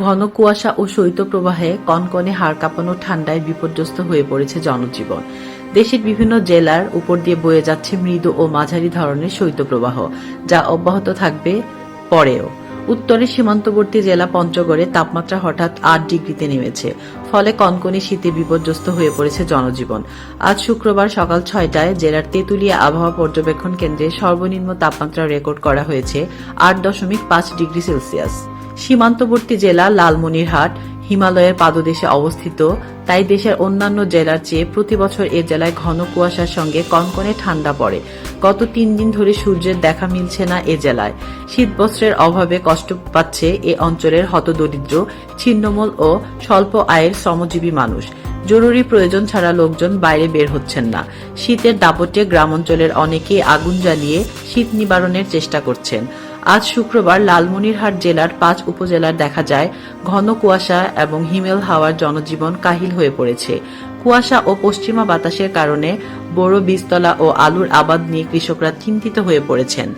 ঘন কুয়াশা ও শৈত্যপ্রবাহে কনকনে হাড় কাঁপানো ঠান্ডায় বিপর্যস্ত হয়ে পড়েছে জনজীবন। দেশের বিভিন্ন জেলার উপর দিয়ে বয়ে যাচ্ছে মৃদু ও মাঝারি ধরনের শৈত্যপ্রবাহ, যা অব্যাহত থাকবে পরেও। উত্তরের সীমান্তবর্তী জেলা পঞ্চগড়ে তাপমাত্রা হঠাৎ আট ডিগ্রিতে নেমেছে, ফলে কনকনে শীতে বিপর্যস্ত হয়ে পড়েছে জনজীবন। আজ শুক্রবার সকাল ছয়টায় জেলার তেঁতুলিয়া আবহাওয়া পর্যবেক্ষণ কেন্দ্রে সর্বনিম্ন তাপমাত্রা রেকর্ড করা হয়েছে আট দশমিক পাঁচ ডিগ্রি সেলসিয়াস। সীমান্তবর্তী জেলা লালমনিরহাট, হিমালয়ের পাদদেশে অবস্থিত। তাই দেশের অন্যান্য জেলার চেয়ে প্রতি বছর এ জেলায় ঘন কুয়াশার সঙ্গে কনকনে ঠান্ডা পড়ে। গত তিন দিন ধরে সূর্যের দেখা মিলছে না এ জেলায়। শীতবস্ত্রের অভাবে কষ্ট পাচ্ছে এ অঞ্চলের হতদরিদ্র, ছিন্নমূল ও স্বল্প আয়ের শ্রমজীবী মানুষ। জরুরি প্রয়োজন ছাড়া লোকজন বাইরে বের হচ্ছেন না। শীতের দাপটে গ্রামাঞ্চলের অনেকেই আগুন জ্বালিয়ে শীত নিবারণের চেষ্টা করছেন। আজ শুক্রবার লালমনিরহাট জেলার পাঁচ উপজেলার দেখা যায়, ঘন কুয়াশা এবং হিমেল হাওয়ার জনজীবন কাহিল হয়ে পড়েছে। কুয়াশা ও পশ্চিমা বাতাসের কারণে বড় বীজতলা ও আলুর আবাদ নিয়ে কৃষকরা চিন্তিত হয়ে পড়েছেন।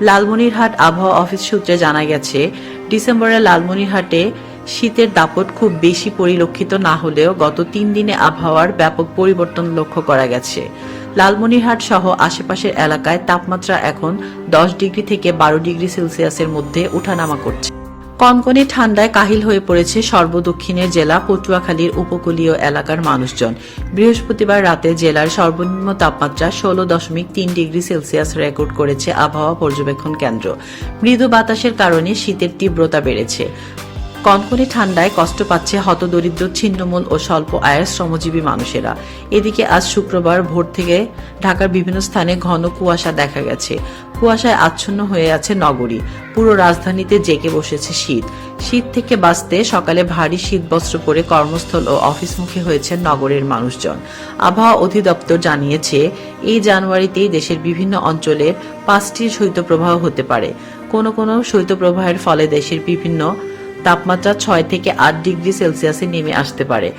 লালমনিরহাট আবহাওয়া অফিস সূত্রে জানা গেছে, ডিসেম্বরে লালমনিরহাটে শীতের দাপট খুব বেশি পরিলক্ষিত না হলেও গত তিন দিনে আবহাওয়ার ব্যাপক পরিবর্তন লক্ষ্য করা গেছে। লালমনিরহাট সহ আশেপাশের এলাকায় তাপমাত্রা এখন দশ ডিগ্রি থেকে বারো ডিগ্রি সেলসিয়াসের মধ্যে উঠানামা করছে। কনকনে ঠান্ডায় কাহিল হয়ে পড়েছে সর্বদক্ষিণের জেলা পটুয়াখালীর উপকূলীয় এলাকার মানুষজন। বৃহস্পতিবার রাতে জেলার সর্বনিম্ন তাপমাত্রা ষোলো দশমিক তিন ডিগ্রি সেলসিয়াস রেকর্ড করেছে আবহাওয়া পর্যবেক্ষণ কেন্দ্র। মৃদু বাতাসের কারণে শীতের তীব্রতা বেড়েছে। কনকনে ঠান্ডায় কষ্ট পাচ্ছে হতদরিদ্র, ছিন্নমূল ও স্বল্প আয়ের শ্রমজীবী মানুষেরা। এদিকে আজ শুক্রবার ভোর থেকে ঢাকার বিভিন্ন স্থানে ঘন কুয়াশা দেখা গেছে। কুয়াশায় আচ্ছন্ন হয়ে আছে নগরী। পুরো রাজধানীতে জেগে বসেছে শীত। শীত থেকে বাঁচতে সকালে ভারী শীত বস্ত্র পরে কর্মস্থল ও অফিসমুখী হয়েছেন নগরের মানুষজন। আবহাওয়া অধিদপ্তর জানিয়েছে, এই জানুয়ারিতেই দেশের বিভিন্ন অঞ্চলে পাঁচটি শৈত্যপ্রবাহ হতে পারে। কোনো কোনো শৈত্যপ্রবাহের ফলে দেশের বিভিন্ন তাপমাত্রা ছয় থেকে আট ডিগ্রি সেলসিয়াসে নেমে আসতে পারে।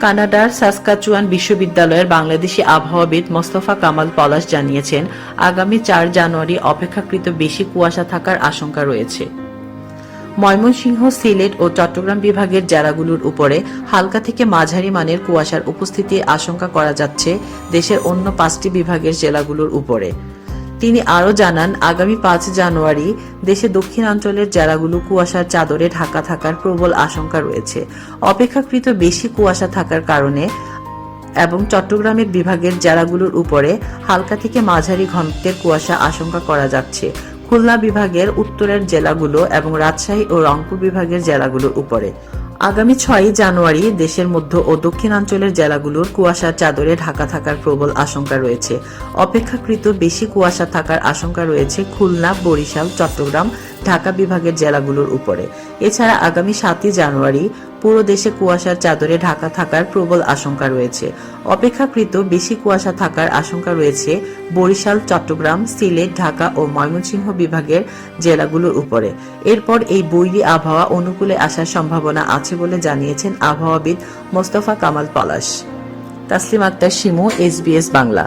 কানাডার সাসকাচুয়ান বিশ্ববিদ্যালয়ের বাংলাদেশি আবহাওয়াবিদ মোস্তফা কামাল পলাশ জানিয়েছেন, আগামী চার জানুয়ারি অপেক্ষাকৃত বেশি কুয়াশা থাকার আশঙ্কা রয়েছে। ময়মনসিংহ, সিলেট ও চট্টগ্রাম বিভাগের জেলাগুলোর উপরে হালকা থেকে মাঝারি মানের কুয়াশার উপস্থিতি আশঙ্কা করা যাচ্ছে দেশের অন্য পাঁচটি বিভাগের জেলাগুলোর উপরে। তিনি আরও জানান, আগামী পাঁচ জানুয়ারি দেশে দক্ষিণাঞ্চলের জেলাগুলো কুয়াশার চাদরে ঢাকা থাকার প্রবল আশঙ্কা রয়েছে। অপেক্ষাকৃত বেশি কুয়াশা থাকার কারণে এবং চট্টগ্রামের বিভাগের জেলাগুলোর উপরে হালকা থেকে মাঝারি ঘনত্বের কুয়াশা আশঙ্কা করা যাচ্ছে। খুলনা বিভাগের উত্তরের জেলাগুলো এবং রাজশাহী ও রংপুর বিভাগের জেলাগুলোর উপরে। আগামী ছয়ই জানুয়ারি দেশের মধ্য ও দক্ষিণাঞ্চলের জেলাগুলোর কুয়াশার চাদরে ঢাকা থাকার প্রবল আশঙ্কা রয়েছে। অপেক্ষাকৃত বেশি কুয়াশা থাকার আশঙ্কা রয়েছে খুলনা, বরিশাল, চট্টগ্রাম, ঢাকা বিভাগের জেলাগুলোর উপরে। এছাড়া আগামী সাতই জানুয়ারি পুরো দেশে কুয়াশার চাদরে ঢাকা থাকার প্রবল আশঙ্কা রয়েছে। অপেক্ষাকৃত বেশি কুয়াশা থাকার আশঙ্কা রয়েছে বরিশাল, চট্টগ্রাম, সিলেট, ঢাকা ও ময়মনসিংহ বিভাগের জেলাগুলোর উপরে। এরপর এই বৈরী আবহাওয়া অনুকূলে আসার সম্ভাবনা আছে বলে জানিয়েছেন আবহাওয়াবিদ মোস্তফা কামাল পলাশ। তাসলিম আক্তার শিমু এসবিএস বাংলা।